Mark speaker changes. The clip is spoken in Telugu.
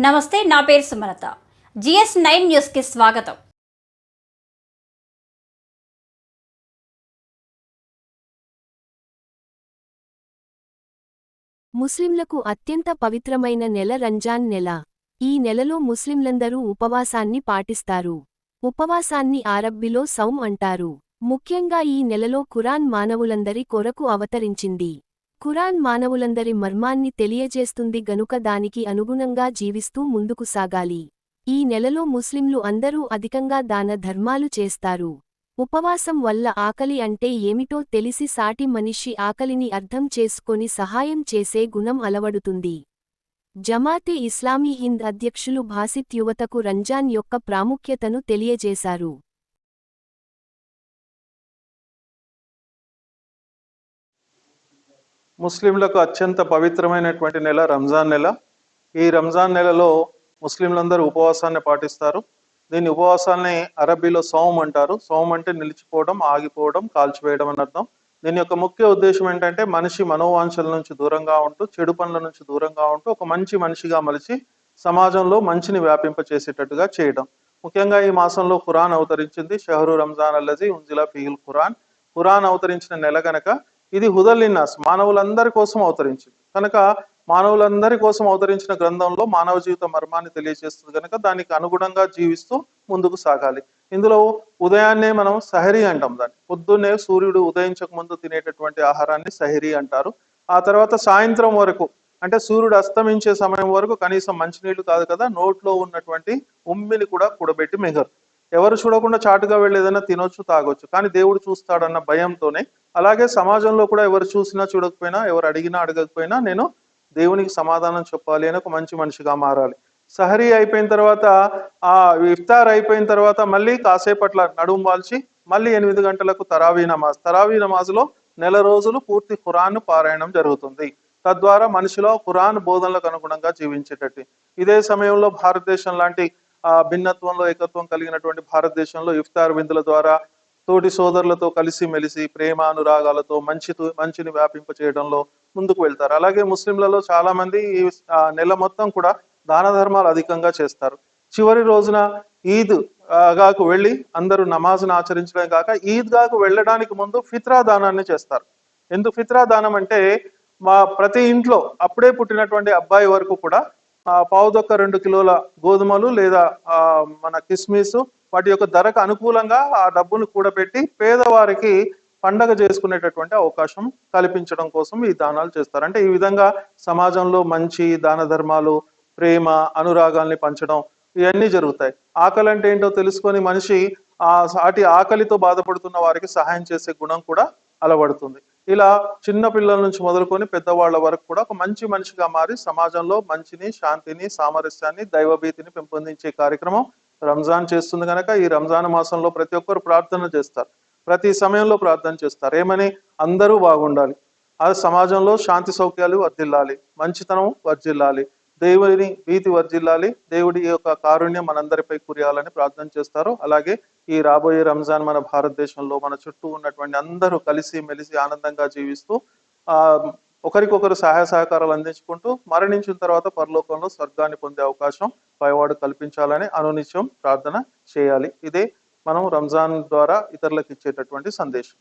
Speaker 1: నమస్తే నా పేరు సుమలత. జిఎస్ నైన్ న్యూస్కి స్వాగతం.
Speaker 2: ముస్లింలకు అత్యంత పవిత్రమైన నెల రంజాన్ నెల. ఈ నెలలో ముస్లింలందరూ ఉపవాసాన్ని పాటిస్తారు. ఉపవాసాన్ని ఆరబ్బిలో సౌమ్ అంటారు. ముఖ్యంగా ఈ నెలలో ఖురాన్ మానవులందరి కొరకు అవతరించింది. ఖురాన్ మానవులందరి మర్మాన్ని తెలియజేస్తుంది గనుక దానికి అనుగుణంగా జీవిస్తూ ముందుకు సాగాలి. ఈ నెలలో ముస్లింలు అందరూ అధికంగా దాన ధర్మాలు చేస్తారు. ఉపవాసం వల్ల ఆకలి అంటే ఏమిటో తెలిసి సాటి మనిషి ఆకలిని అర్థం చేసుకొని సహాయం చేసే గుణం అలవడుతుంది. జమాతే ఇస్లామీ హింద్ అధ్యక్షులు భాసిత్ యువతకు రంజాన్ యొక్క ప్రాముఖ్యతను తెలియజేశారు.
Speaker 3: ముస్లింలకు అత్యంత పవిత్రమైనటువంటి నెల రంజాన్ నెల. ఈ రంజాన్ నెలలో ముస్లింలందరూ ఉపవాసాన్ని పాటిస్తారు. దీన్ని ఉపవాసాన్ని అరబీలో సోమం అంటారు. సోమం అంటే నిలిచిపోవడం ఆగిపోవడం కాల్చివేయడం అని అర్థం. దీని యొక్క ముఖ్య ఉద్దేశం ఏంటంటే మనిషి మనోవాంఛల నుంచి దూరంగా ఉంటూ చెడు పనుల నుంచి దూరంగా ఉంటూ ఒక మంచి మనిషిగా మలిచి సమాజంలో మంచిని వ్యాపింప చేసేటట్టుగా చేయడం. ముఖ్యంగా ఈ మాసంలో ఖురాన్ అవతరించింది. షహరు రంజాన్ అల్లజీ ఉంజిలా ఫీల్ ఖురాన్. ఖురాన్ అవతరించిన నెల గనక ఇది హుదల్లిన్నాస్ మానవులందరి కోసం అవతరించింది. కనుక మానవులందరి కోసం అవతరించిన గ్రంథంలో మానవ జీవిత మర్మాన్ని తెలియజేస్తుంది కనుక దానికి అనుగుణంగా జీవిస్తూ ముందుకు సాగాలి. ఇందులో ఉదయాన్నే మనం సహరి అంటాం దాన్ని. పొద్దున్నే సూర్యుడు ఉదయించక ముందు తినేటటువంటి ఆహారాన్ని సహరి అంటారు. ఆ తర్వాత సాయంత్రం వరకు అంటే సూర్యుడు అస్తమించే సమయం వరకు కనీసం మంచినీళ్ళు కాదు కదా నోట్లో ఉన్నటువంటి ఉమ్మిని కూడా కూడబెట్టి మిగరు. ఎవరు చూడకుండా చాటుగా వెళ్ళి ఏదైనా తినొచ్చు తాగొచ్చు. కానీ దేవుడు చూస్తాడన్న భయంతోనే అలాగే సమాజంలో కూడా ఎవరు చూసినా చూడకపోయినా ఎవరు అడిగినా అడగకపోయినా నేను దేవునికి సమాధానం చెప్పాలి అని ఒక మంచి మనిషిగా మారాలి. సహరీ అయిపోయిన తర్వాత ఆ ఇఫ్తార్ అయిపోయిన తర్వాత మళ్ళీ కాసేపట్ల నడుము వాల్చి మళ్ళీ ఎనిమిది గంటలకు తరావీ నమాజ్. తరావీ నమాజ్లో నెల రోజులు పూర్తి ఖురాన్ పారాయణం జరుగుతుంది. తద్వారా మనిషిలో ఖురాన్ బోధనలకు అనుగుణంగా జీవించేటట్టు. ఇదే సమయంలో భారతదేశం లాంటి ఆ భిన్నత్వంలో ఏకత్వం కలిగినటువంటి భారతదేశంలో ఇఫ్తార్ విందుల ద్వారా తోటి సోదరులతో కలిసి మెలిసి ప్రేమ అనురాగాలతో మంచి మంచిని వ్యాపింప చేయడంలో ముందుకు వెళ్తారు. అలాగే ముస్లింలలో చాలా మంది ఈ నెల మొత్తం కూడా దాన ధర్మాలు అధికంగా చేస్తారు. చివరి రోజున ఈద్ గాకు వెళ్ళి అందరూ నమాజ్ను ఆచరించడం కాక ఈద్ గాకు వెళ్ళడానికి ముందు ఫిత్రా దానాన్ని చేస్తారు. ఎందుకు ఫిత్రా దానం అంటే మా ప్రతి ఇంట్లో అప్పుడే పుట్టినటువంటి అబ్బాయి వరకు కూడా పావుదొక్క రెండు కిలోల గోధుమలు లేదా మన కిస్మిస్ వాటి యొక్క ధరకు అనుకూలంగా ఆ డబ్బును కూడబెట్టి పేదవారికి పండగ చేసుకునేటటువంటి అవకాశం కల్పించడం కోసం ఈ దానాలు చేస్తారు. అంటే ఈ విధంగా సమాజంలో మంచి దాన ధర్మాలు ప్రేమ అనురాగాల్ని పంచడం ఇవన్నీ జరుగుతాయి. ఆకలి అంటే ఏంటో తెలుసుకొని మనిషి ఆ సాటి ఆకలితో బాధపడుతున్న వారికి సహాయం చేసే గుణం కూడా అలవడుతుంది. ఇలా చిన్న పిల్లల నుంచి మొదలుకొని పెద్దవాళ్ళ వరకు కూడా ఒక మంచి మనిషిగా మారి సమాజంలో మంచిని శాంతిని సామరస్యాన్ని దైవభీతిని పెంపొందించే కార్యక్రమం రంజాన్ చేస్తుంది కనుక ఈ రంజాన్ మాసంలో ప్రతి ఒక్కరు ప్రార్థన చేస్తారు. ప్రతి సమయంలో ప్రార్థన చేస్తారు. ఏమని? అందరూ బాగుండాలి. ఆ సమాజంలో శాంతి సౌఖ్యాలు వర్ధిల్లాలి. మంచితనం వర్ధిల్లాలి. దేవుని భీతి వర్ధిల్లాలి. దేవుడి యొక్క కారుణ్యం మనందరిపై కురియాలని ప్రార్థన చేస్తారు. అలాగే ఈ రాబోయే రంజాన్ మన భారతదేశంలో మన చుట్టూ ఉన్నటువంటి అందరూ కలిసి మెలిసి ఆనందంగా జీవిస్తూ ఆ ఒకరికొకరు సహాయ సహకారాలు అందించుకుంటూ మరణించిన తర్వాత పరలోకంలో స్వర్గాన్ని పొందే అవకాశం పైవాడు కల్పించాలని అనునిత్యం ప్రార్థన చేయాలి. ఇదే మనం రంజాన్ ద్వారా ఇతరులకు ఇచ్చేటటువంటి సందేశం.